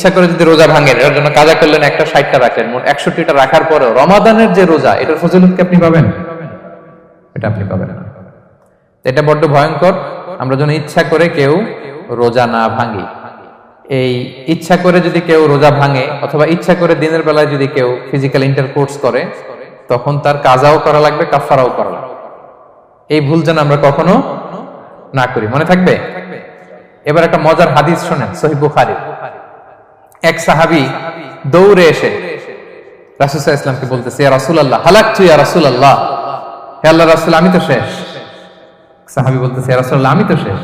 ইচ্ছা করে যদি রোজা ভাঙেন এর জন্য কাজা করলেন একটা ষাটটা রাখলেন, মোট একষট্টিটা রাখার পরেও রমাদানের যে রোজা, এটার ফজিলত কি আপনি পাবেন? এটা আপনি পাবেন না। এটা বড্ড ভয়ঙ্কর। আমরা যেন ইচ্ছা করে কেউ রোজা না ভাঙি। এই ইচ্ছা করে যদি কেউ রোজা ভাঙে, অথবা ইচ্ছা করে দিনের বেলায় যদি কেউ ফিজিক্যাল ইন্টারকোর্স করে, তখন তার কাজাও করা লাগবে কাফারাও করা লাগবে। এই ভুল যেন আমরা কখনো না করি। মনে থাকবে? এবার একটা মজার হাদিস শোনেন সহি বুখারি। এক সাহাবি দৌড়ে এসে রাসুসাহ ইসলামকে বলতেছে রাসুল আল্লাহ হালাক তুই রাসুল আল্লাহ হে আল্লাহ রাসুল, আমি তো শেষ। সাহাবি বলতেছে রাসুল আল্লাহ আমি তো শেষ।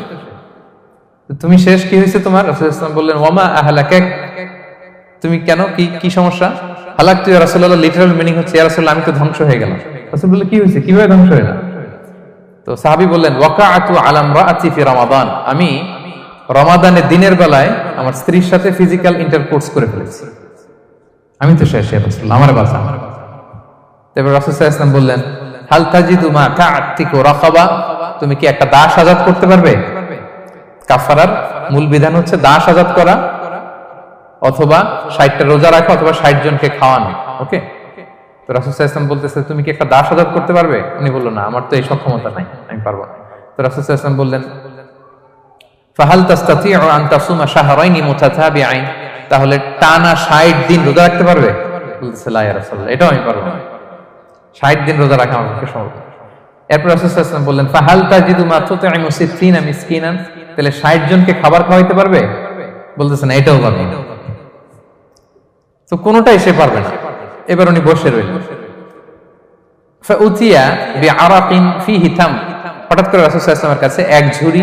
তুমি শেষ কি হয়েছে তোমার? রাসুল ইসলাম বললেন ওমা আহালাক তুমি কেন? কি কি সমস্যা? হালাক তুই রাসুল্লাহ লিটারাল মিনিং হচ্ছে রাসুল্লাহ আমি তো ধ্বংস হয়ে গেলাম। রাসুল বললে কি হয়েছে? কীভাবে ধ্বংস হয়ে গেলাম? তো সাহাবি বললেন, ওয়াকাআতু আলাম রাআতি ফি রমাদান। আমি রমাদানের দিনের বেলায় আমার স্ত্রীর সাথে ফিজিক্যাল ইন্টারকোর্স করে ফেলেছি। আমি তো শেষ আমার বাসা তারপর রাসূল সাল্লাল্লাহু বললেন, হাল তাজিদু মা কা'তিকু রাকাবা? তুমি কি একটা দাস আজাদ করতে পারবে? কাফারার মূল বিধান হচ্ছে দাস আজাদ করা অথবা ষাটটা রোজা রাখা অথবা ষাট জনকে খাওয়ানো, ওকে? তো রাসুল ইসলাম বলতেছে, তুমি কি একটা দাস আজাদ করতে পারবে? উনি বলল, না, আমার তো এই সক্ষমতা নাই, আমি পারব না। তো রাসুল ইসলাম বললেন ফাহাল তাস্তাতিউ আন তাসুমা শাহরাইনি মুতাতাবিআইন। তাহলে টানা 60 দিন রোজা রাখতে পারবে? এটাও আমি পারব 60 দিন রোজা রাখা আমার পক্ষে সম্ভব এরপর রাসূল সাল্লাল্লাহু আলাইহি ওয়াসাল্লাম বললেন, ফাহাল তাজিদু মা তুতঈমু সিত্তিনা মিসকিনান। তাহলে 60 জনকে খাবার খাওয়াইতে পারবে? বলতেছে, না, এটাও পারবে তো কোনোটাই সে পারবে না। এবার উনি বসে রইলেন। ফাউতিয়া বিআরাকিন ফিহি তাম। হঠাৎ করে রাসূল সাল্লাল্লাহু আলাইহি ওয়াসাল্লামের কাছে এক ঝুড়ি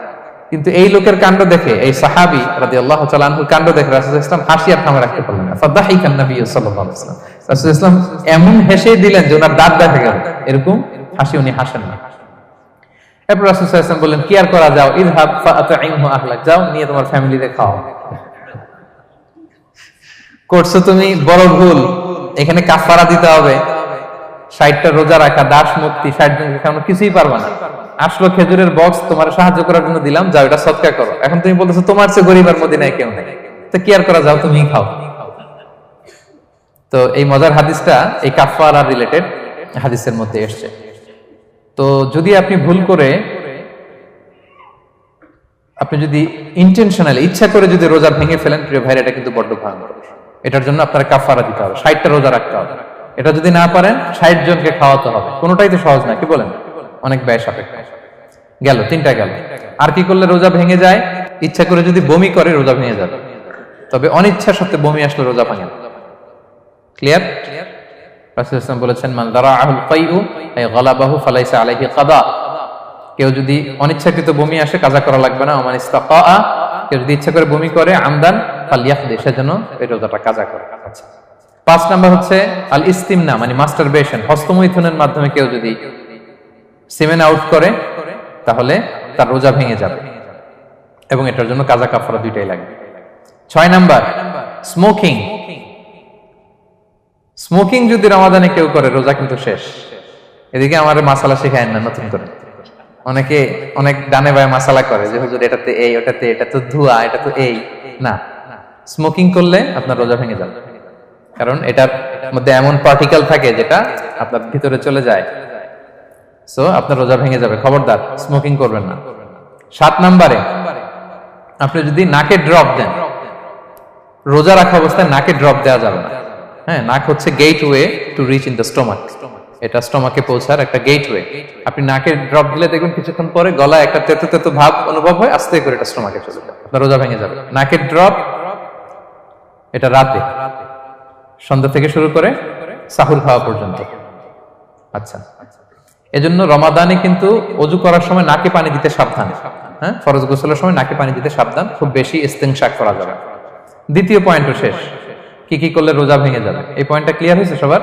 কিন্তু এই লোকের কাণ্ড দেখে, এই সাহাবি রাদিয়াল্লাহু তাআলা আনহুর কাণ্ড দেখে রাসূল ইসলাম হাসি আর থামে রাখতে পারলেন না। ফাদাহিকান নবী সাল্লাল্লাহু আলাইহি ওয়াসাল্লাম। রাসূল ইসলাম এমন হেসে দিলেন যে ওনার দাঁত দেখা গেল। এরকম হাসি উনি হাসেন না। এরপর রাসূল বললেন, কি আর করা যাও? ফাআতঈমহু আহলাক। যাও, নিয়ে তোমার ফ্যামিলিতে খাও করছ তুমি? বড় ভুল। এখানে কাফারা দিতে হবে। ষাটটা রোজা রাখা, দাস মুক্তি, ষাট জনকে কিছুই পারবা না। আসলো খেজুরের বক্স তোমার সাহায্য করার জন্য দিলাম, যাও, এটা সৎকার করো। এখন তুমি বলতেছো, তোমার চেয়ে গরিবের মদিনায় কেউ নেই। তো কি আর করা যাও তুমি খাও। তো এই মজার হাদিসটা এই কাফারা রিলেটেড হাদিসের মধ্যে এসছে। তো যদি আপনি ভুল করে, আপনি যদি ইন্টেনশনালি ইচ্ছা করে যদি রোজা ভেঙে ফেলেন, প্রিয় ভাইরা, এটা কিন্তু বড্ড ভয়ঙ্কর। এটার জন্য আপনার কাফারা দিতে হবে। ষাটটা রোজা রাখতে হবে। এটা যদি না পারেন, ষাট জনকে খাওয়াতে হবে। কোনোটাই তো সহজ না, কি বলেন? অনেক ব্যয় সাপেক্ষ। গেল, তিনটা গেল। আর কি করলে রোজা ভেঙে যায়? ইচ্ছা করে যদি বমি করে, রোজা ভেঙে যাবে। তবে অনিচ্ছা সত্ত্বে বমি আসলে রোজা ভাঙে ক্লিয়ার রাসূল ইসলাম বলেছেন, মান দারাআহুল ফাইউ, আই গালাবাহু ফালাইসা আলাইহি কাদা। কেউ যদি অনিচ্ছাকৃত বমি আসে, কাজা করা লাগবে না। ইস্তাকা কেউ যদি ইচ্ছা করে বমি করে, আমদান ফালিয়াহদি সেজন্য এই রোজাটা কাজা করে। আচ্ছা। পাঁচ নাম্বার হচ্ছে আল ইস্তিমনা মানে মাস্টারবেশন হস্তমৈথুনের মাধ্যমে কেউ যদি সিমেন আউট করে, তাহলে তার রোজা ভেঙে যাবে। এবং এটার জন্য কাজা কাফারা দুইটাই লাগবে ছয় নাম্বার স্মোকিং স্মোকিং যদি রমাদানে কেউ করে, রোজা কিন্তু শেষ। এদিকে আমার মাসালা শেখায় না, নতুন করে। অনেকে অনেক ডানে বায়ে মাসালা করে যে, হুজুর এটাতে এই, ওটাতে, এটা তো ধোয়া, এটা তো এই। না। স্মোকিং করলে আপনার রোজা ভেঙে যাবে। কারণ এটার মধ্যে এমন পার্টিকেল থাকে যেটা আপনার ভিতরে চলে যায়। সো আপনার রোজা ভেঙে যাবে। খবরদার স্মোকিং করবেন না। সাত নাম্বারে, আপনি যদি নাকে ড্রপ দেন, রোজা রাখা অবস্থায় নাকে ড্রপ দেওয়া যাবে না। হ্যাঁ নাক হচ্ছে gateway to reach in the stomach এটা স্টোমাকে পৌঁছার একটা গেট ওয়ে আপনি নাকে ড্রপ দিলে দেখবেন কিছুক্ষণ পরে গলায় একটা তেতো তেতো ভাব অনুভব হয়, আস্তে করে এটা স্টোমাকে চলে যাবে আপনার রোজা ভেঙে যাবে। নাকের ড্রপ এটা রাতে। সন্ধ্যা থেকে শুরু করে সাহুর খাওয়া পর্যন্ত। আচ্ছা। এজন্য রমাদানে কিন্তু অজু করার সময় নাকে পানি দিতে সাবধান। হ্যাঁ? ফরজ গোসলের সময় নাকে পানি দিতে সাবধান। খুব বেশি ইস্তেংশাক করা যাবে দ্বিতীয় পয়েন্টও শেষ। কি কি করলে রোজা ভেঙে যাবে? এই পয়েন্টটা ক্লিয়ার হয়েছে সবার?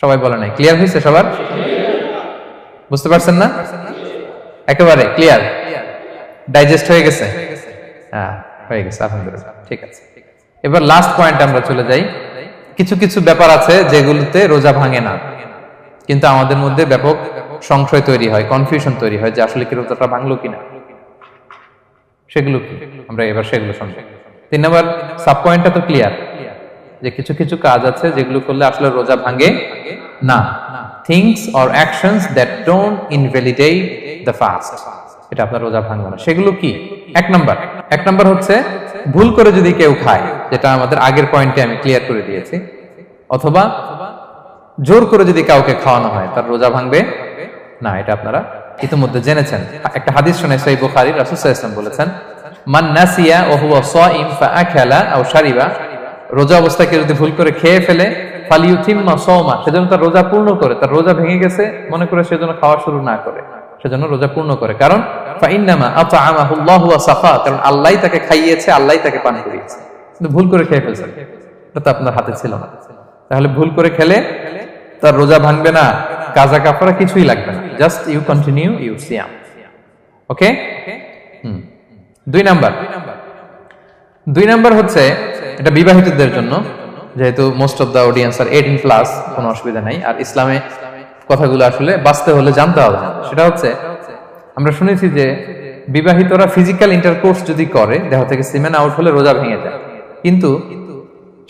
সবাই বলে নাই। ক্লিয়ার হয়েছে সবার? বুঝতে পারছেন না? একেবারে ক্লিয়ার ডাইজেস্ট হয়ে গেছে? হ্যাঁ হয়ে গেছে, আলহামদুলিল্লাহ। ঠিক আছে। এবার লাস্ট পয়েন্ট আমরা চলে যাই। কিছু কিছু ব্যাপার আছে যেগুলোতে রোজা ভাঙে না। কিন্তু আমাদের মধ্যে ব্যাপক সংশয় তৈরি হয় কনফিউশন তৈরি হয় যে আসলে কি রোজাটা ভাঙলো কিনা। সেগুলো কি? আমরা এবার সেগুলো শুনব। তিন নম্বর সাব পয়েন্টটা তো ক্লিয়ার যে কিছু কিছু কাজ আছে যেগুলো করলে আসলে রোজা ভাঙে না। Things or actions that don't invalidate the fast এটা আপনার রোজা ভাঙবে না। সেগুলো কি? এক নম্বর। এক নম্বর হচ্ছে, ভুল করে যদি কেউ খায়, যেটা আমাদের আগের পয়েন্টে আমি ক্লিয়ার করে দিয়েছি, অথবা জোর করে যদি কাউকে খাওয়ানো হয়, তার রোজা ভাঙবে না, এটা আপনারা ইতিমধ্যে জেনেছেন। একটা হাদিস শুনে সেই বুখারী সাল্লাল্লাহু বলেছেন, মান নাসিয়া রোজা অবস্থায় কেউ যদি ভুল করে খেয়ে ফেলে সেজন্য তার রোজা পূর্ণ করে, তার রোজা ভেঙে গেছে, মনে করে সেজন্য খাওয়া শুরু না করে সেজন্য রোজা পূর্ণ করে। কারণ, ফাইন্নামা সাফা কারণ তাকে খাইয়েছে, আল্লাহই তাকে পান করিয়েছে। কিন্তু ভুল করে খেয়ে ফেলছে। এটা তো আপনার হাতে ছিল না। তাহলে ভুল করে খেলে তার রোজা ভাঙবে না, কাজা কাফারা কিছুই লাগবে না। জাস্ট ইউ কন্টিনিউ ইউ সিয়াম ওকে দুই নাম্বার। দুই নাম্বার হচ্ছে, এটা বিবাহিতদের জন্য, যেহেতু most of the audience are eighteen plus কোনো অসুবিধা নাই। আর ইসলামে কথাগুলো আসলে বাঁচতে হলে জানতে হবে। সেটা হচ্ছে, আমরা শুনেছি যে বিবাহিতরা ফিজিক্যাল ইন্টারকোর্স যদি করে, দেহ থেকে সিমেন আউট হলে রোজা ভেঙে যায়। কিন্তু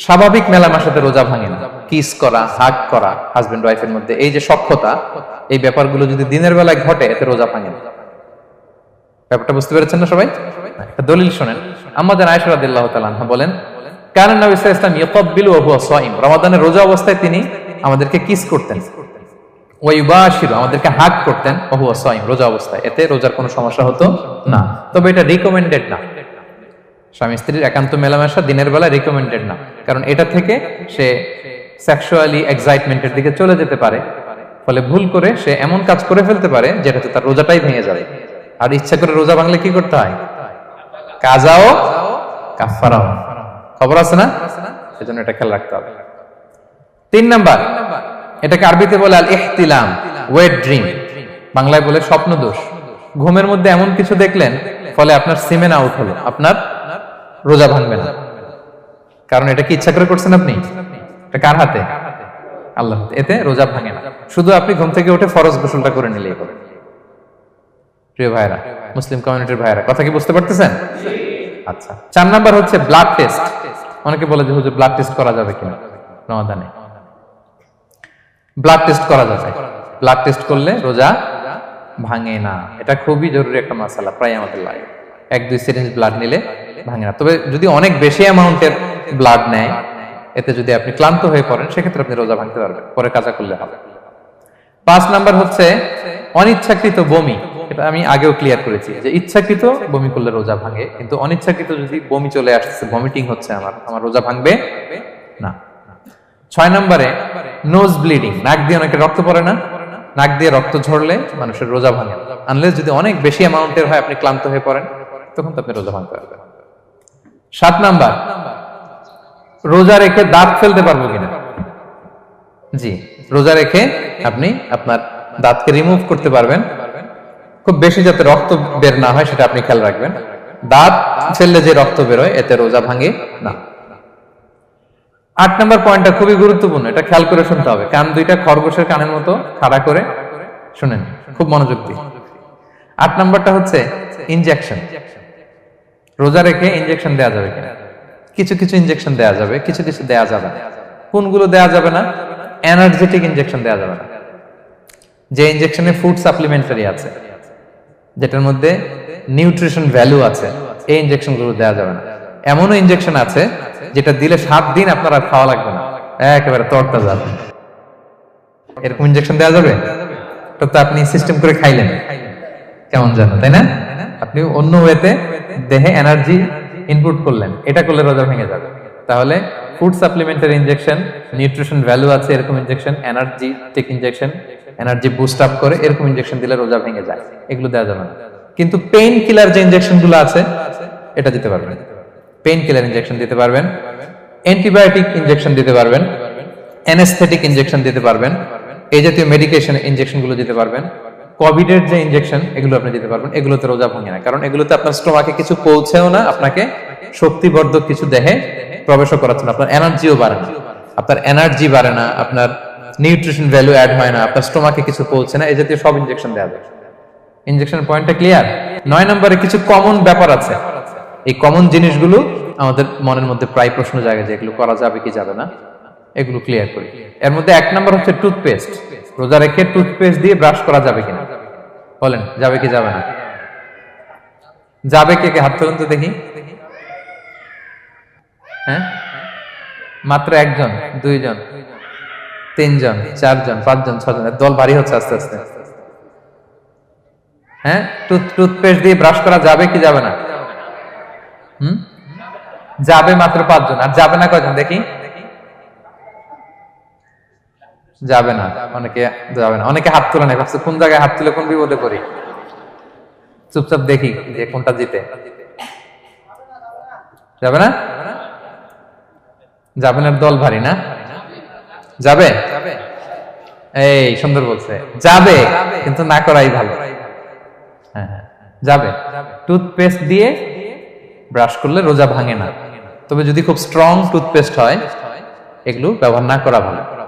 স্বাভাবিক মেলামের সাথে রোজা ভাঙে না। কিস করা হাগ করা হাজবেন্ড ওয়াইফের মধ্যে। এই যে সক্ষতা এই ব্যাপারগুলো যদি দিনের বেলায় ঘটে, এতে রোজা ভাঙে না। ব্যাপারটা বুঝতে পেরেছেন না সবাই? দলিল শোনেন। আমাদের আয়েশা রাদিয়াল্লাহু তাআলা বলেন কারণ নবী হুয়া সাইম রমাদানের রোজা অবস্থায় তিনি আমাদেরকে কিস করতেন। ওয়া ইউবাশিরু, আমাদেরকে করতেন সাইম রোজা অবস্থায়। এতে রোজার কোনো সমস্যা হতো না। তবে এটা রিকমেন্ডেড না। স্বামী স্ত্রীর একান্ত মেলামেশা দিনের বেলা রিকমেন্ডেড না। কারণ এটা থেকে সে সেক্সুয়ালি এক্সাইটমেন্টের দিকে চলে যেতে পারে। ফলে ভুল করে সে এমন কাজ করে ফেলতে পারে, যেটাতে তার রোজাটাই ভেঙে যাবে আর ইচ্ছা করে রোজা ভাঙলে কি করতে হয়? কাজাও কাফারাও খবর আছে না? সেজন্য এটা খেয়াল রাখতে হবে। তিন নাম্বার, এটাকে আরবিতে বলে আল ইহতিলাম ওয়েট ড্রিম বাংলায় বলে স্বপ্ন দোষ ঘুমের মধ্যে এমন কিছু দেখলেন, ফলে আপনার সিমেন আউট হলো, আপনার রোজা ভাঙবে না। কারণ এটা কি ইচ্ছা করে করছেন আপনি? এটা কার হাতে? আল্লাহ এতে রোজা ভাঙে না। শুধু আপনি ঘুম থেকে উঠে ফরজ গোসলটা করে হবে। প্রিয় ভাইরা মুসলিম কমিউনিটির ভাইরা কথা কি বুঝতে পারতেছেন? আচ্ছা চার নাম্বার হচ্ছে ব্লাড টেস্ট অনেকে বলে যে, হুজুর ব্লাড টেস্ট করা যাবে কিনা রমাদানে। ব্লাড টেস্ট করা যাবে। ব্লাড টেস্ট করলে রোজা ভাঙে না। এটা খুবই জরুরি একটা মশালা প্রায় আমাদের লাগে এক দুই সিরিঞ্জ ব্লাড নিলে ভাঙে না। তবে যদি অনেক বেশি অ্যামাউন্টের ব্লাড নেয় এতে যদি আপনি ক্লান্ত হয়ে পড়েন, সেক্ষেত্রে আপনি রোজা ভাঙতে পারবেন। পরে কাজা করলে হবে। পাঁচ নাম্বার হচ্ছে অনিচ্ছাকৃত বমি। এটা আমি আগেও ক্লিয়ার করেছি যে ইচ্ছাকৃত বমি করলে রোজা ভাঙে, কিন্তু অনিচ্ছাকৃত যদি বমি চলে আসছে ভমিটিং হচ্ছে আমার আমার রোজা ভাঙবে না। ছয় নম্বরে নোজ ব্লিডিং নাক দিয়ে অনেকে রক্ত পড়ে না। নাক দিয়ে রক্ত ঝরলে মানুষের রোজা ভাঙে। আনলে যদি অনেক বেশি অ্যামাউন্টের হয়, আপনি ক্লান্ত হয়ে পড়েন, তখন তো আপনি রোজা ভাঙতে পারবেন। সাত নাম্বার রোজা রেখে দাঁত ফেলতে পারব কিনা? জি, রোজা রেখে আপনি আপনার দাঁতকে রিমুভ করতে পারবেন। খুব বেশি যাতে রক্ত বের না হয়, সেটা আপনি খেয়াল রাখবেন। দাঁত ফেললে যে রক্ত বেরোয়, এতে রোজা ভাঙে না। আট নম্বর পয়েন্টটা খুবই গুরুত্বপূর্ণ, এটা খেয়াল করে শুনতে হবে। কান দুইটা খরগোশের কানের মতো খাড়া করে, শুনেন, খুব মনোযোগ দিয়ে। আট নম্বরটা হচ্ছে ইনজেকশন রোজা রেখে ইনজেকশন দেওয়া যাবে কিনা? কিছু কিছু ইনজেকশন দেওয়া যাবে, কিছু কিছু দেওয়া যাবে না। কোনগুলো দেওয়া যাবে না? এনার্জেটিক ইনজেকশন দেওয়া যাবে না। যে ইনজেকশনে ফুড সাপ্লিমেন্টারি আছে, যেটার মধ্যে নিউট্রিশন ভ্যালু আছে, এই ইনজেকশনগুলো দেওয়া যাবে না। এমনও ইনজেকশন আছে, যেটা দিলে সাত দিন আপনার আর খাওয়া লাগবে না। একেবারে তরটা যাবে এরকম ইনজেকশন দেওয়া যাবে? তো আপনি সিস্টেম করে খাইলেন। কেমন জানো তাই না? আপনি অন্য ওয়েতে দেহে এনার্জি ইনপুট করলেন, এটা করলে রোজা ভেঙে যাবে। তাহলে ফুড সাপ্লিমেন্টের ইনজেকশন নিউট্রিশন ভ্যালু আছে এরকম injection energy take injection energy boost up করে এরকম ইনজেকশন দিলে রোজা ভেঙে যায়। এগুলো দেওয়া যাবে না। কিন্তু পেইন কিলার যে ইনজেকশনগুলো আছে, এটা দিতে পারবেন। পেইন কিলার ইনজেকশন দিতে পারবেন অ্যান্টিবায়োটিক ইনজেকশন দিতে পারবেন অ্যানেস্থেটিক ইনজেকশন দিতে পারবেন, এই জাতীয় মেডিকেশন ইনজেকশনগুলো দিতে পারবেন কোভিড এর যে ইনজেকশন এগুলো আপনি দিতে পারবেন। এগুলোতে রোজা ভাঙে না। কারণ এগুলোতে আপনার স্টোমাকে কিছু পৌঁছেও না, আপনাকে শক্তিবর্ধক কিছু দেহে প্রবেশও করাচ্ছে না। আপনার এনার্জিও বাড়ে না। আপনার এনার্জি বাড়ে না, আপনার নিউট্রিশন ভ্যালু অ্যাড হয় না, আপনার স্টোমাকে কিছু পৌঁছে না, এই জাতীয় সব ইনজেকশন দেওয়া যায়। ইনজেকশন পয়েন্টটা ক্লিয়ার নয় নম্বরে কিছু কমন ব্যাপার আছে। এই কমন জিনিসগুলো আমাদের মনের মধ্যে প্রায় প্রশ্ন জায়গা যে এগুলো করা যাবে কি যাবে না। এগুলো ক্লিয়ার করি। এর মধ্যে এক নম্বর হচ্ছে টুথপেস্ট রোজা রেখে টুথপেস্ট দিয়ে ব্রাশ করা যাবে কিনা? বলেন, যাবে কি যাবে না? যাবে কে কে? হাত তুলুন তো দেখি। হ্যাঁ? মাত্র একজন, দুইজন, তিনজন, চারজন, পাঁচজন ছজন দল ভারী হচ্ছে আস্তে আস্তে। হ্যাঁ? টুথ টুথপেস্ট দিয়ে ব্রাশ করা যাবে কি যাবে না? হুম? যাবে মাত্র পাঁচজন, আর যাবে না কয়জন? দেখি। যাবে না, অনেকে যাবে না। অনেকে হাত তুলে নেই কোন জায়গায় হাত তুলে কোন বিপদে পড়ি। চুপচাপ দেখি যে কোনটা জিতে। যাবে না? যাবেনের দল ভারী না? যাবে? এই সুন্দর বলছে। যাবে, কিন্তু না করাই ভালো। হ্যাঁ হ্যাঁ যাবে। টুথপেস্ট দিয়ে ব্রাশ করলে রোজা ভাঙে না। তবে যদি খুব স্ট্রং টুথপেস্ট হয়, এগুলো ব্যবহার না করা ভালো।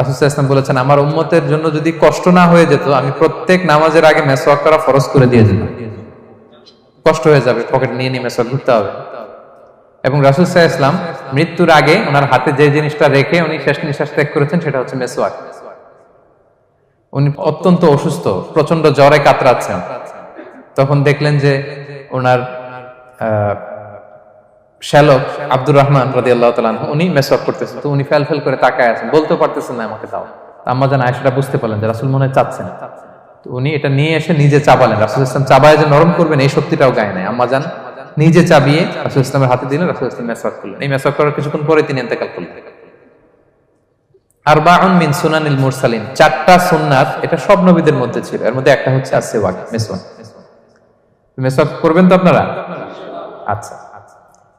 রাসূল ইসলাম বলেছেন, আমার উম্মতের জন্য যদি কষ্ট না হয়ে যেত, আমি প্রত্যেক নামাজের আগে মেসওয়াক করা ফরজ করে দিয়ে যেতাম। কষ্ট হয়ে যাবে, পকেট নিয়ে নিয়ে মেসওয়াক ঘুরতে হবে। এবং রাসুল সাহা ইসলাম মৃত্যুর আগে ওনার হাতে যে জিনিসটা রেখে উনি শেষ নিঃশ্বাস ত্যাগ করেছেন, সেটা হচ্ছে মেসওয়াক। উনি অত্যন্ত অসুস্থ প্রচণ্ড জ্বরে কাতরাচ্ছেন। তখন দেখলেন যে ওনার শ্যালক আব্দুর রহমান রাজি আল্লাহ উনি মেসওয়াক করতেছেন তো উনি ফেল ফেল করে তাকায় আছেন। বলতেও পারতেছেন না, আমাকে দাও। আম্মা জান আয়সাটা বুঝতে পারলেন যে রাসুল মনে চাচ্ছেন তো উনি এটা নিয়ে এসে নিজে চাবালেন। রাসুল ইসলাম চাবায় যে নরম করবেন, এই শক্তিটাও গায়ে নাই। আম্মা জান নিজে চাবিয়ে রাসুল ইসলামের হাতে দিলেন, রাসুল ইসলাম মেসওয়াক করলেন। এই মেসওয়াক করার কিছুক্ষণ পরে তিনি এতেকাল করলেন। আরবাউন মিন সুনানিল মুরসালিন। চারটা সুন্নাত এটা সব নবীদের মধ্যে ছিল। এর মধ্যে একটা হচ্ছে আসেওয়াক মেসওয়াক মেসওয়াক করবেন তো আপনারা? আচ্ছা।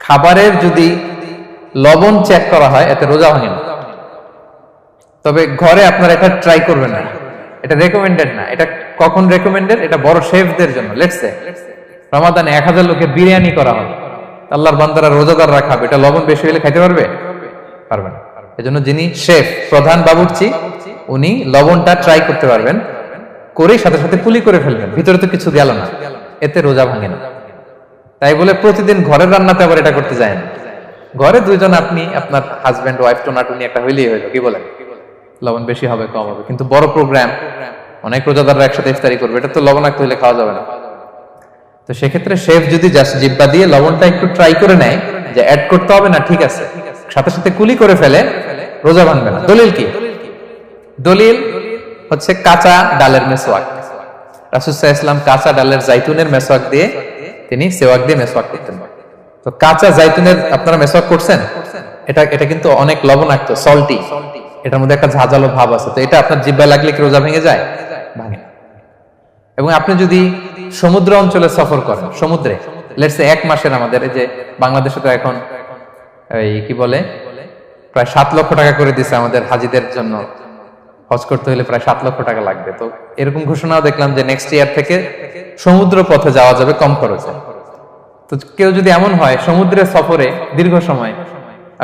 খাবারের যদি লবণ চেক করা হয়, এতে রোজা ভাঙে না। তবে ঘরে আপনারা এটা ট্রাই করবেন না। এটা রেকমেন্ডেড না। এটা কখন রেকমেন্ডেড এটা বড় শেফদের জন্য। লেটসে রমাদানে এক হাজার লোকের বিরিয়ানি করা হবে আল্লাহর বান্দারা রোজাদার রাখাবে। এটা লবণ বেশি হলে খাইতে পারবে? পারবে না। এজন্য যিনি শেফ, প্রধান বাবুর্চি, উনি লবণটা ট্রাই করতে পারবেন। করে সাথে সাথে পুলি করে ফেলবেন। ভিতরে তো কিছু গেল না। এতে রোজা ভাঙে না। তাই বলে প্রতিদিন ঘরের রান্নাতে আবার এটা করতে যায় না। ঘরে দুইজন আপনি, আপনার হাজবেন্ড ওয়াইফ টোনাটুনি একটা হইলেই হইল, কি বলেন? লবণ বেশি হবে, কম হবে। কিন্তু বড় প্রোগ্রাম অনেক রোজাদাররা একসাথে ইফতারি করবে, এটা তো লবণাক্ত হইলে খাওয়া যাবে না। তো সেক্ষেত্রে শেফ যদি জাস্ট জিব্বা দিয়ে লবণটা একটু ট্রাই করে নেয়, যে অ্যাড করতে হবে না, ঠিক আছে। সাথে সাথে কুলি করে ফেলে, রোজা ভাঙবে না। দলিল কি? দলিল হচ্ছে কাঁচা ডালের মেসোয়াক। রাসুসাহ ইসলাম কাঁচা ডালের জাইতুনের মেসোয়াক দিয়ে তিনি সেওয়াক দিয়ে মেসোয়াক করতেন। তো কাঁচা জাইতুনের আপনারা মেসওয়াক করছেন? এটা এটা কিন্তু অনেক লবণাক্ত সল্টি এটার মধ্যে একটা ঝাঁঝালো ভাব আছে। তো এটা আপনার জিব্বায় লাগলে কি রোজা ভেঙে যায়? ভাঙে এবং আপনি যদি সমুদ্র অঞ্চলে সফর করেন, সমুদ্রে লেটসে এক মাসের আমাদের যে বাংলাদেশে তো এখন, এই কি বলে? প্রায় সাত লক্ষ টাকা করে দিছে আমাদের হাজিদের জন্য। হজ করতে হলে প্রায় সাত লক্ষ টাকা লাগবে। তো এরকম ঘোষণাও দেখলাম যে নেক্সট ইয়ার থেকে সমুদ্র পথে যাওয়া যাবে কম খরচে। তো কেউ যদি এমন হয় সমুদ্রের সফরে দীর্ঘ সময়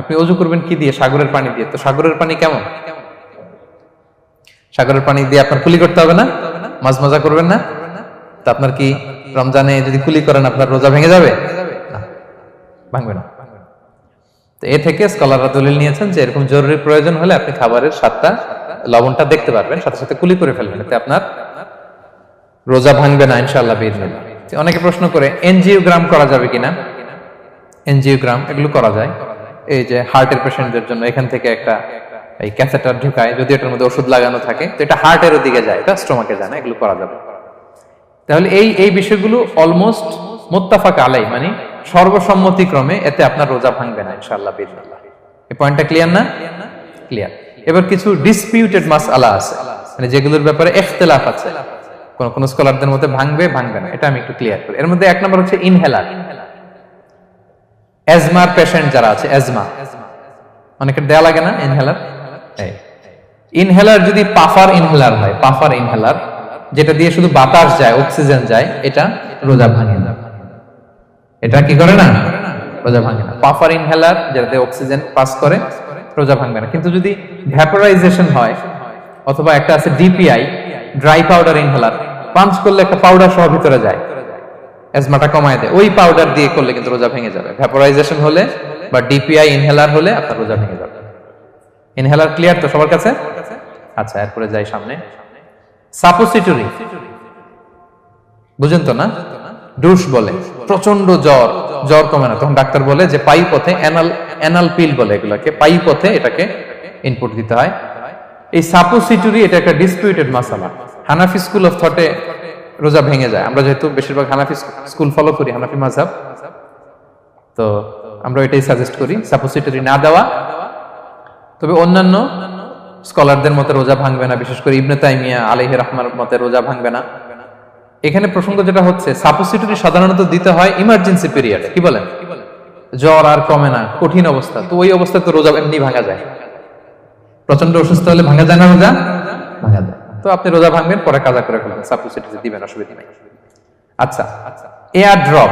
আপনি অজু করবেন কি দিয়ে? সাগরের পানি দিয়ে। তো সাগরের পানি কেমন? সাগরের পানি দিয়ে আপনার কুলি করতে হবে না? মাছ মজা করবেন না? তা আপনার কি রমজানে যদি কুলি করেন আপনার রোজা ভেঙে যাবে? না, ভাঙবে না। তো এ থেকে স্কলাররা দলিল নিয়েছেন যে এরকম জরুরি প্রয়োজন হলে আপনি খাবারের স্বাদটা লবণটা দেখতে পারবেন সাথে সাথে কুলি করে ফেলবেন এতে আপনার রোজা ভাঙবে না ইনশাআল্লাহ বিদিনিল্লাহ অনেকে প্রশ্ন করে এনজিওগ্রাম করা যাবে কিনা? এনজিওগ্রাম এগুলো করা যায়। এই যে হার্টের পেশেন্টদের জন্য এখান থেকে একটা এই ক্যাথেটার ঢুকায় যদি এটার মধ্যে ওষুধ লাগানো থাকে তো এটা হার্টের দিকে যায় এটা স্টোমাকে যায় না এগুলো করা যাবে। তাহলে এই এই বিষয়গুলো অলমোস্ট মোত্তাফাক আলাই মানে সর্বসম্মতিক্রমে এতে আপনার রোজা ভাঙবে না ইনশাআল্লাহ বিদিনিল্লাহ এই পয়েন্টটা ক্লিয়ার না? ক্লিয়ার এবার কিছু ডিসপিউটেড মাস আলা আছে। মানে যেগুলোর ব্যাপারে এখতেলাফ আছে। কোন কোন স্কলারদের মধ্যে ভাঙবে ভাঙবে না। এটা আমি একটু ক্লিয়ার করি। এর মধ্যে এক নম্বর হচ্ছে ইনহেলার অ্যাজমার পেশেন্ট যারা আছে অ্যাজমা অনেকের দেয়া লাগে না ইনহেলার ইনহেলার যদি পাফার ইনহেলার হয় পাফার ইনহেলার যেটা দিয়ে শুধু বাতাস যায় অক্সিজেন যায় এটা রোজা ভাঙে না। এটা কি করে না? রোজা ভাঙে না। পাফার ইনহেলার যেটাতে অক্সিজেন পাস করে রোজা ভাঙবে না। কিন্তু যদি ভ্যাপোরাইজেশন হয়, অথবা একটা আছে DPI dry powder inhaler punch করলে একটা পাউডার সহ ভিতরে যায় অ্যাজমাটা কমায় দেয়। ওই পাউডার দিয়ে করলে কিন্তু রোজা ভেঙে যাবে। ভ্যাপোরাইজেশন হলে বা ডিপিআই ইনহেলার হলে আপনার রোজা ভেঙে যাবে। ইনহেলার ক্লিয়ার তো সবার কাছে? আচ্ছা এরপরে যাই সামনে। সাপোসিটরি বুঝেন তো না? ডুস বলে প্রচণ্ড জ্বর জ্বর কমে না। তখন ডাক্তার বলে যে পাই পথে অ্যানাল অ্যানাল পিল বলে এগুলাকে। পাই পথে এটাকে ইনপুট দিতে হয়। এই সাপোসিটরি এটা একটা ডিসপিউটেড মাসালা হানাফি স্কুল অফ থটে রোজা ভেঙে যায়। আমরা যেহেতু বেশিরভাগ হানাফি স্কুল ফলো করি, হানাফি মাঝহাব। তো আমরা এটাই সাজেস্ট করি সাপোসিটরি না দেওয়া। তবে অন্যান্য স্কলারদের মতে রোজা ভাঙবে না। বিশেষ করে ইবনে তাইমিয়া আলাইহি রহমার মতে রোজা ভাঙবে না। এখানে প্রসঙ্গ যেটা হচ্ছে সাপোসিটরি সাধারণত দিতে হয় ইমার্জেন্সি পিরিয়ডে কি বলেন? জ্বর আর কমে না, কঠিন অবস্থা, তো ওই অবস্থায় তো রোজা এমনি ভাঙা যায়। প্রচণ্ড অসুস্থ হলে ভাঙা যায় না রোজা? ভাঙা যায়। তো আপনি রোজা ভাঙবেন, পরে কাজা করে ফেলবেন সাপোসিটরি দিবেন, অসুবিধা নাই। আচ্ছা এয়ার ড্রপ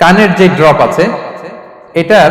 কানের যে ড্রপ আছে, এটার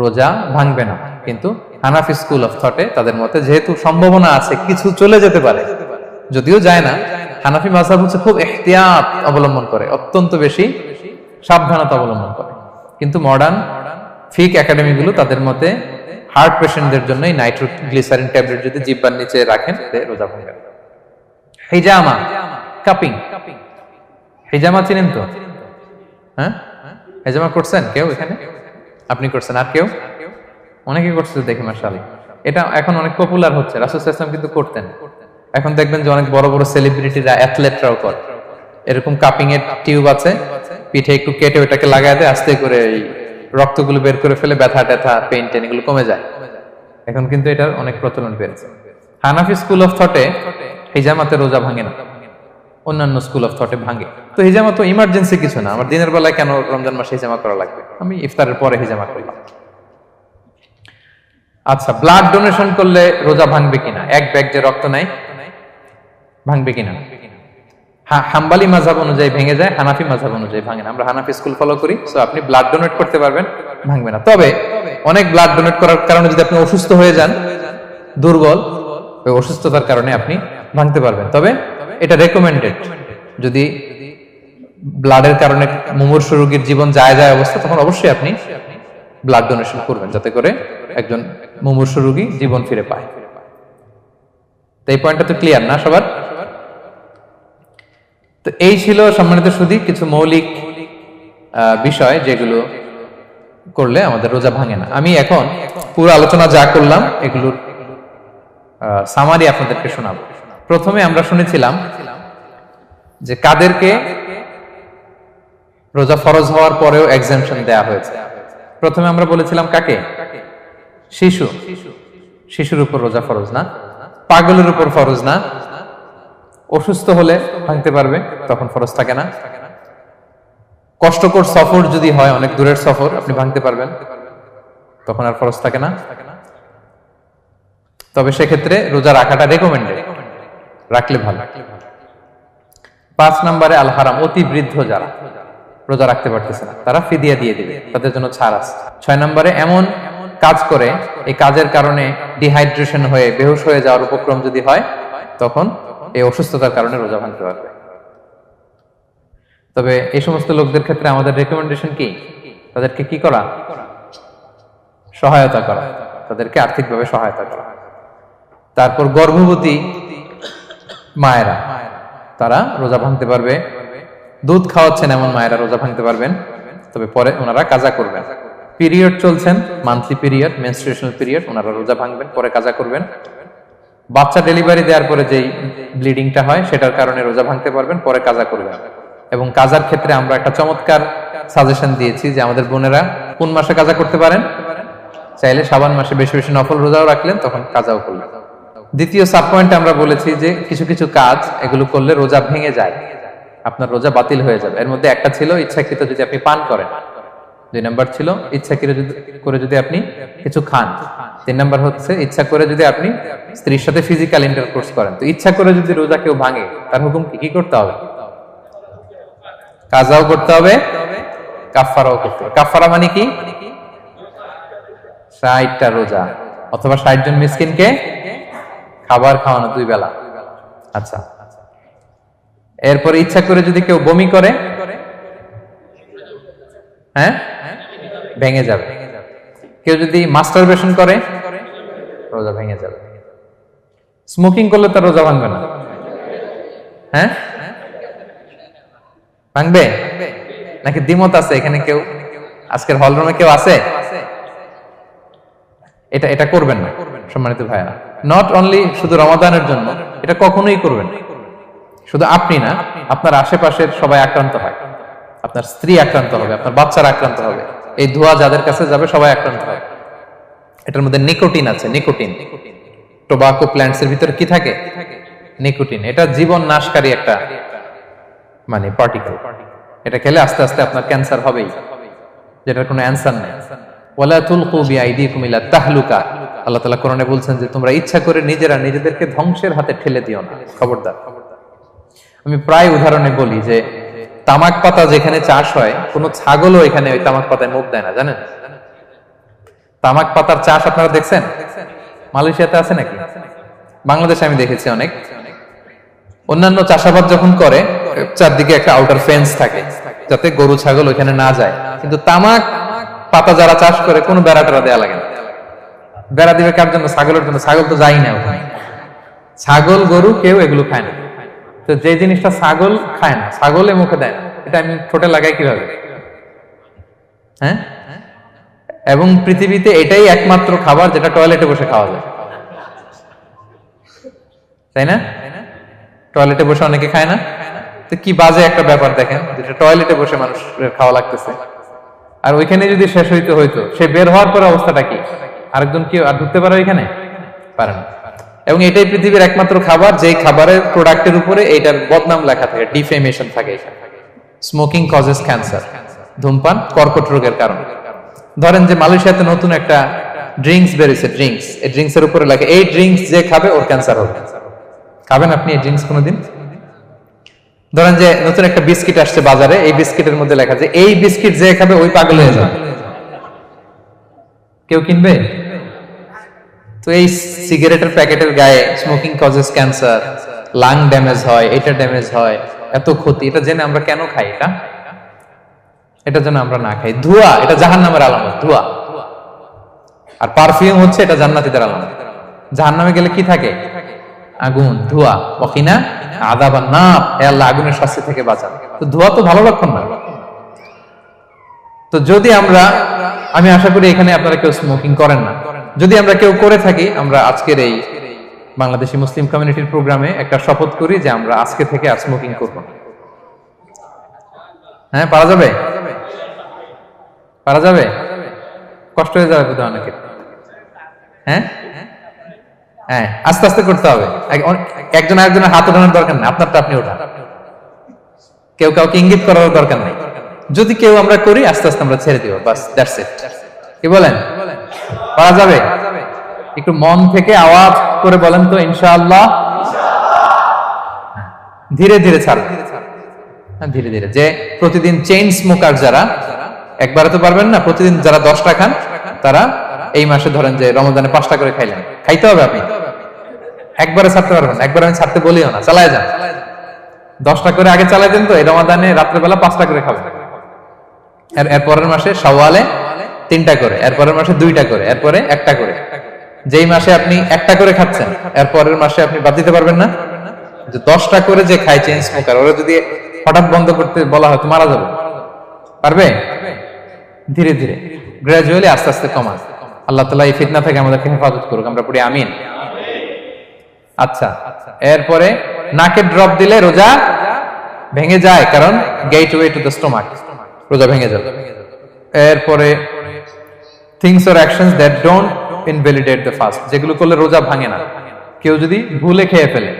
রোজা ভাঙবে না। কিন্তু হানাফি স্কুল অফ থটে তাদের মতে যেহেতু সম্ভাবনা আছে, কিছু চলে যেতে পারে। যদিও যায় না, হানাফি মাসাব হচ্ছে খুব এহতিয়াত অবলম্বন করে, অত্যন্ত বেশি সাবধানতা অবলম্বন করে। কিন্তু মডার্ন ফিক একাডেমি গুলো তাদের মতে হার্ট পেশেন্টদের জন্য নাইট্রোগ্লিসারিন ট্যাবলেট যদি জিব্বার নিচে রাখেন রোজা ভাঙবে। হিজামা কাপিং হিজামা চিনেন তো? হ্যাঁ? হেজামা করছেন কেউ এখানে? আপনি করছেন, আর কেউ? অনেকে করছে দেখি মার্শাল এটা এখন অনেক পপুলার হচ্ছে, রাসুল ইসলাম কিন্তু করতেন। এখন দেখবেন যে অনেক বড় বড় সেলিব্রিটিরা অ্যাথলেটরাও করে। এরকম কাপিং এর টিউব আছে, পিঠে একটু কেটে ওটাকে লাগায় দেয়, আস্তে করে এই রক্তগুলো বের করে ফেলে, ব্যথা ট্যাথা পেইন টেন, এগুলো কমে যায়। এখন কিন্তু এটার অনেক প্রচলন বেড়েছে। হানাফি স্কুল অফ থটে হিজামাতে রোজা ভাঙে না। অন্যান্য স্কুল অফ থটে ভাঙে। তো হিজামা তো ইমার্জেন্সি কিছু না, আমার দিনের বেলায় কেন রমজান মাসে হিজামা করা লাগবে? আমি ইফতারের পরে হিজামা করলাম আচ্ছা ব্লাড ডোনেশন করলে রোজা ভাঙবে কিনা? এক ব্যাগ যে রক্ত নাই ভাঙবে কিনা? হাম্বালি মাঝাব অনুযায়ী ভেঙে যায়, হানাফি মাঝাব অনুযায়ী ভাঙে না। আমরা হানাফি স্কুল ফলো করি তো আপনি ব্লাড ডোনেট করতে পারবেন, ভাঙবে না। তবে অনেক ব্লাড ডোনেট করার কারণে যদি আপনি অসুস্থ হয়ে যান, দুর্বল অসুস্থতার কারণে আপনি ভাঙতে পারবেন। তবে এটা রেকমেন্ডেড যদি ব্লাডের কারণে মুমূর্ষ রোগীর জীবন যায় যায় অবস্থা তখন অবশ্যই আপনি ব্লাড ডোনেশন করবেন যাতে করে একজন মুমূর্ষ রোগী জীবন ফিরে পায়। তো এই পয়েন্টটা তো ক্লিয়ার না সবার? তো এই ছিল সম্মানিত সুদী কিছু মৌলিক আহ, বিষয় যেগুলো করলে আমাদের রোজা ভাঙে না। আমি এখন পুরো আলোচনা যা করলাম এগুলোর সামারি আপনাদেরকে শোনাবো। প্রথমে আমরা শুনেছিলাম যে কাদেরকে রোজা ফরজ হওয়ার পরেও এক্সামশন দেয়া হয়েছে। প্রথমে আমরা বলেছিলাম কাকে? শিশু। শিশুর উপর রোজা ফরজ না। পাগলের উপর ফরজ না। অসুস্থ হলে ভাঙতে পারবে, তখন ফরজ থাকে না। কষ্টকর সফর যদি হয়, অনেক দূরের সফর, আপনি ভাঙতে পারবেন, তখন আর ফরজ থাকে না। তবে সেক্ষেত্রে রোজা রাখাটা রেকমেন্ডেড রাখলে ভালো। পাঁচ নম্বরে আল হারাম অতি বৃদ্ধ যারা, রোজা রাখতে পারতেছে না, তারা ফিদিয়া দিয়ে দিবে, তাদের জন্য ছাড় আছে। ছয় নম্বরে এমন কাজ করে, এই কাজের কারণে ডিহাইড্রেশন হয়ে, বেহুশ হয়ে যাওয়ার উপক্রম যদি হয়, তখন এই অসুস্থতার কারণে রোজা ভাঙতে পারবে। তবে এই সমস্ত লোকদের ক্ষেত্রে আমাদের রেকমেন্ডেশন কি? তাদেরকে কি করা? সহায়তা করা। তাদেরকে আর্থিকভাবে সহায়তা করা। তারপর গর্ভবতী মায়েরা। তারা রোজা ভাঙতে পারবে। দুধ খাওয়াচ্ছেন এমন মায়েরা রোজা ভাঙতে পারবেন। তবে পরে ওনারা কাজা করবেন। পিরিয়ড চলছেন মান্থলি পিরিয়ড মেনস্ট্রুয়েশনাল পিরিয়ড, ওনারা রোজা ভাঙবেন, পরে কাজা করবেন। বাচ্চা ডেলিভারি দেওয়ার পরে যেই ব্লিডিংটা হয়, সেটার কারণে রোজা ভাঙতে পারবেন, পরে কাজা করবেন। এবং কাজার ক্ষেত্রে আমরা একটা চমৎকার সাজেশন দিয়েছি যে আমাদের বোনেরা কোন মাসে কাজা করতে পারেন? চাইলে সাবান মাসে বেশি বেশি নফল রোজাও রাখলেন, তখন কাজাও করলেন। দ্বিতীয় সাব পয়েন্টে আমরা বলেছি যে কিছু কিছু কাজ এগুলো করলে রোজা ভেঙে যায়। আপনার রোজা বাতিল হয়ে যাবে। এর মধ্যে একটা ছিল ইচ্ছাকৃত যদি আপনি পান করেন। দুই নাম্বার ছিল ইচ্ছাকৃত করে যদি আপনি কিছু খান। তিন নাম্বার হচ্ছে ইচ্ছা করে যদি আপনি স্ত্রীর সাথে ফিজিক্যাল ইন্টারকোর্স করেন। তো ইচ্ছা করে যদি রোজা কেউ ভাঙে, তার হুকুম কি? কি করতে হবে? কাজাও করতে হবে কাফারাও করতে হবে। কাফারা মানে কি? ষাটটা রোজা। অথবা ষাট জন মিসকিনকে খাবার খাওয়ানো দুই বেলা। আচ্ছা। এরপরে ইচ্ছা করে যদি কেউ বমি করে হ্যাঁ? ভেঙে যাবে। কেউ যদি মাস্টারবেশন করে, রোজা ভেঙে যাবে। স্মোকিং করলে তার রোজা ভাঙবে না। হ্যাঁ? ভাঙবে? নাকি দ্বিমত আছে এখানে কেউ? আজকের হল রুমে কেউ আছে? এটা এটা করবেন না, সম্মানিত ভাইয়েরা। নট অনলি শুধু রমাদানের জন্য, এটা কখনোই করবেন শুধু আপনি না, আপনার আশেপাশের সবাই আক্রান্ত হয়। আপনার স্ত্রী আক্রান্ত হবে, আপনার বাচ্চারা আক্রান্ত হবে। এই ধোয়া যাদের কাছে যাবে, সবাই আক্রান্ত হবে এটার মধ্যে নিকোটিন আছে, নিকোটিন। টোবাকো প্ল্যান্টস এর ভিতরে কি থাকে? নিকোটিন। এটা জীবন নাশকারী একটা মানে পার্টিকেল এটা খেলে আস্তে আস্তে আপনার ক্যান্সার হবেই। যেটার কোনো অ্যান্সার নেই। ওয়ালা তুলকু বিআইদিকুম ইলা তাহলুকা। আল্লাহ তাআলা কোরআনে বলছেন যে, তোমরা ইচ্ছা করে নিজেরা নিজেদেরকে ধ্বংসের হাতে ঠেলে দিও না। খবরদার। আমি প্রায় উদাহরণে বলি যে, তামাক পাতা যেখানে চাষ হয়, কোনো ছাগলও এখানে ওই তামাক পাতায় মুখ দেয় না, জানেন? তামাক পাতার চাষ আপনারা দেখছেন? মালয়েশিয়াতে আছে নাকি? বাংলাদেশে আমি দেখেছি অনেক। অন্যান্য চাষাবাদ যখন করে, চারদিকে একটা আউটার ফেন্স থাকে, যাতে গরু, ছাগল ওইখানে না যায়। কিন্তু তামাক পাতা যারা চাষ করে, কোনো বেড়া টেরা দেওয়া লাগে না। বেড়া দিবে কার জন্য? ছাগলের জন্য। ছাগল তো যাই না ওখানে। ছাগল গরু কেউ এগুলো খায় না। তো যে জিনিসটা ছাগল খায় না ছাগলে মুখে দেয় না। এটা আমি ঠোঁটে লাগাই কীভাবে? হ্যাঁ? এবং পৃথিবীতে এটাই একমাত্র খাবার যেটা টয়লেটে বসে খাওয়া যায়। তাই না? টয়লেটে বসে অনেকে খায় না। তো কি বাজে একটা ব্যাপার দেখেন যেটা টয়লেটে বসে মানুষের খাওয়া লাগতেছে। আর ওইখানে যদি শেষ হইতে হইতো। সে বের হওয়ার পরে অবস্থাটা কি? আরেকজন কি আর ঢুকতে পারে এখানে পারে না। এবং এটাই পৃথিবীর একমাত্র খাবার, যেই খাবারের প্রোডাক্টের উপরে এইটার বদনাম লেখা থাকে ডিফেমেশন থাকে এখানে। স্মোকিং কজেস ক্যান্সার ধূমপান, কর্কট রোগের কারণ। ধরেন যে মালয়েশিয়াতে নতুন একটা ড্রিঙ্কস বেরিয়েছে ড্রিঙ্কস এই ড্রিঙ্কস এর উপরে লেখা, এই ড্রিঙ্কস যে খাবে, ওর ক্যান্সার হবে। খাবেন আপনি এই ড্রিঙ্কস কোনোদিন? ধরেন যে নতুন একটা বিস্কিট আসছে বাজারে, এই বিস্কিটের মধ্যে লেখা যে, এই বিস্কিট যে খাবে, ওই পাগল হয়ে যাবে। কেউ কিনবে? তো এই সিগারেটের প্যাকেটের গায়ে smoking causes cancer lung damage হয়, এটা ড্যামেজ হয়, এত ক্ষতি, এটা জেনে আমরা কেন খাই এটা? এটা যেন আমরা না খাই। ধোয়া, এটা জাহান নামের আলামত, ধোয়া। আর পারফিউম হচ্ছে এটা জান্নাতীদের আলামত। জাহান নামে গেলে কি থাকে? আগুন, ধোয়া ওকিনা আদাবা না হে আল্লাহ, আগুনের শাস্তি থেকে বাঁচান। তো ধোয়া তো ভালো লক্ষণ না। তো যদি আমরা, আমি আশা করি এখানে আপনারা কেউ স্মোকিং করেন না। যদি আমরা কেউ করে থাকি, আমরা আজকের এই বাংলাদেশি মুসলিম কমিউনিটির প্রোগ্রামে একটা শপথ করি যে আমরা আজকে থেকে আর স্মোকিং করব হ্যাঁ পারা যাবে? পারা যাবে? কষ্ট হয়ে যাবে বোধহয় অনেকের। হ্যাঁ? হ্যাঁ আস্তে আস্তে করতে হবে। এক- একজন আরেকজনের হাত ওঠানোর দরকার নেই, আপনারটা আপনি ওঠান। কেউ কাউকে ইঙ্গিত করার দরকার নেই। যদি কেউ আমরা করি, আস্তে আস্তে আমরা ছেড়ে দিব, বাস দ্যাটস ইট কি বলেন? পারা যাবে? একটু মন থেকে আওয়াজ করে বলেন তো ইনশাআল্লাহ। ধীরে ধীরে ছাড়বেন হ্যাঁ, ধীরে ধীরে। যে প্রতিদিন চেইন স্মোকার যারা একবারে তো পারবেন না প্রতিদিন যারা দশটা খান তারা এই মাসে ধরেন যে রমজানে পাঁচটা করে খাইলেন। খাইতে হবে আপনি। একবারে ছাড়তে পারবেন একবার আমি ছাড়তে বলিও না চালায় যান। দশটা করে আগে চালাই দেন তো এই রমাদানে রাত্রেবেলা পাঁচটা করে খাবেন। এর এর পরের মাসে সওয়ালে তিনটা করে, এরপরের মাসে দুইটা করে, এরপরে একটা করে। যেই মাসে আপনি একটা করে খাচ্ছেন এর পরের মাসে আপনি বাদ দিতে পারবেন না। যে দশটা করে যে খায় চেন স্মোকার, ওরা যদি হঠাৎ বন্ধ করতে বলা হয় তো মারা যাবে। পারবে? ধীরে ধীরে। গ্রাজুয়ালি আস্তে আস্তে কমান আল্লাহ তালা এই ফিতনা থেকে আমাদেরকে হেফাজত করুক, আমরা পড়ি আমিন। আচ্ছা এরপরে নাকে ড্রপ দিলে রোজা ভেঙে যায়, কারণ gateway to the stomach রোজা ভেঙে যাবে। এরপরে things or actions that don't invalidate the fast যেগুলো করলে রোজা ভাঙে না। কেউ যদি ভুলে খেয়ে ফেলে,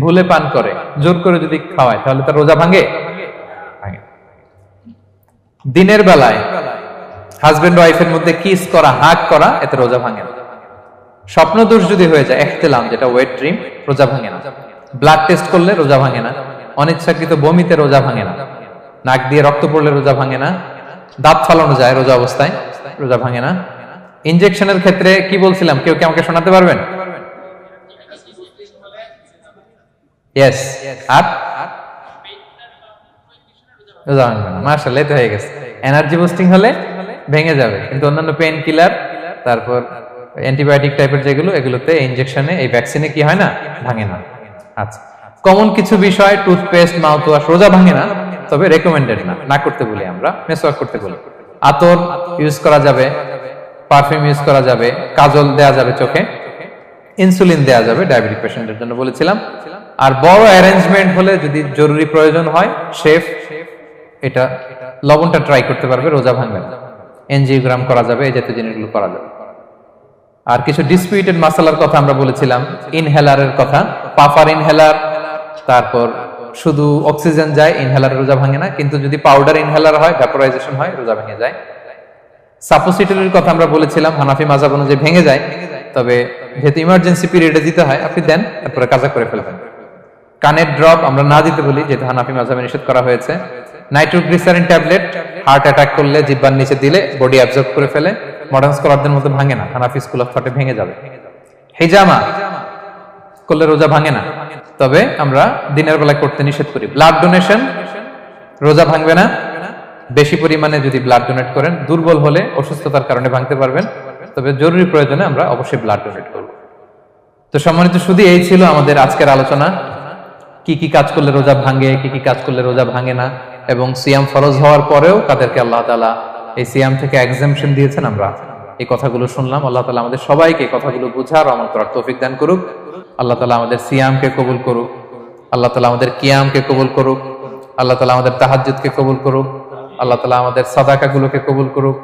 ভুলে পান করে, জোর করে যদি খাওয়ায়, তাহলে তার রোজা ভাঙে? দিনের বেলায় হাজবেন্ড ওয়াইফের মধ্যে কিস করা হাক করা, এতে রোজা ভাঙে না। স্বপ্ন দোষ যদি হয়ে যায়, এখতেলাম, যেটা ওয়েট ড্রিম রোজা ভাঙে না। ব্লাড টেস্ট করলে রোজা ভাঙে না। অনিচ্ছাকৃত বমিতে রোজা ভাঙে না। নাক দিয়ে রক্ত পড়লে রোজা ভাঙে না। দাঁত ফালানো যায় রোজা অবস্থায়? রোজা ভাঙে না? ইনজেকশনের ক্ষেত্রে কি বলছিলাম? কেউ কি আমাকে শোনাতে পারবেন? হয়ে গেছে। হলে ভেঙে যাবে। কিন্তু অন্যান্য পেন কিলার তারপর অ্যান্টিবায়োটিক টাইপের যেগুলো, এগুলোতে এই ভ্যাকসিনে কি হয় না? ভাঙে না। আচ্ছা। কমন কিছু বিষয় টুথপেস্ট মাউথ ওয়াশ রোজা ভাঙে না। তবে রেকমেন্ডেড না। না করতে বলি আমরা মেসওয়াক করতে বলি। আতর ইউজ করা যাবে পারফিউম ইউজ করা যাবে, কাজল দেয়া যাবে চোখে ইনসুলিন দেয়া যাবে ডায়াবেটিক পেশেন্টের জন্য বলেছিলাম। আর বড় অ্যারেঞ্জমেন্ট হলে যদি জরুরি প্রয়োজন হয় শেফ এটা লবণটা ট্রাই করতে পারবে, রোজা ভাঙবে এনজিওগ্রাম করা যাবে, এই জাতীয় জিনিসগুলো করা যাবে। আর কিছু ডিসপিউটেড মাসালার কথা আমরা বলেছিলাম ইনহেলারের কথা পাফার ইনহেলার তারপর শুধু অক্সিজেন যায় ইনহেলার রোজা ভাঙে না, কিন্তু যদি পাউডার ইনহেলার হয় ভ্যাপোরাইজেশন হয়, রোজা ভেঙে যায়। সাপোসিটরির কথা আমরা বলেছিলাম, হানাফি মাজাব অনুযায়ী ভেঙে যায়, তবে যেহেতু ইমার্জেন্সি পিরিয়ডে দিতে হয়, আপনি দেন, তারপরে কাজা করে ফেলবেন। কানের ড্রপ আমরা না দিতে বলি, যেহেতু হানাফি মাজাবে নিষেধ করা হয়েছে। নাইট্রোগ্লিসারিন ট্যাবলেট হার্ট অ্যাটাক করলে জিব্বার নিচে দিলে বডি অ্যাবজর্ব করে ফেলে। মডার্ন স্কলারদের মতো ভাঙে না, হানাফি স্কুল অফ থটে ভেঙে যাবে। হিজামা করলে রোজা ভাঙে না। তবে আমরা দিনের বেলায় করতে নিষেধ করি। ব্লাড ডোনেশন রোজা ভাঙবে না। বেশি পরিমাণে যদি ব্লাড ডোনেট করেন, দুর্বল হলে অসুস্থতার কারণে ভাঙতে পারবেন। তবে জরুরি প্রয়োজনে আমরা অবশ্যই ব্লাড ডোনেট করব। তো সম্মানিত, শুধু এই ছিল আমাদের আজকের আলোচনা। কি কি কাজ করলে রোজা ভাঙে, কি কি কাজ করলে রোজা ভাঙে না। এবং সিয়াম ফরজ হওয়ার পরেও তাদেরকে আল্লাহ তালা এই সিয়াম থেকে এক্সামশন দিয়েছেন। আমরা এই কথাগুলো শুনলাম। আল্লাহ তালা আমাদের সবাইকে কথাগুলো বুঝার আমল করার তৌফিক দান করুক। আল্লাহ তালা আমাদের সিয়ামকে কবুল করুক। আল্লাহ তালা আমাদের কিয়ামকে কবুল করুক। আল্লাহ তালা আমাদের তাহাজুদকে কবুল করুক। আল্লাহ তালা আমাদের সাদাকাগুলোকে কবুল করুক।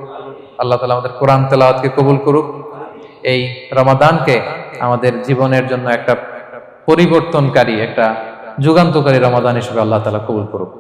আল্লাহ তালা আমাদের কোরআন তেলাওয়াতকে কবুল করুক। এই রমাদানকে আমাদের জীবনের জন্য একটা পরিবর্তনকারী, একটা যুগান্তকারী রমাদান হিসেবে আল্লাহ তালা কবুল করুক।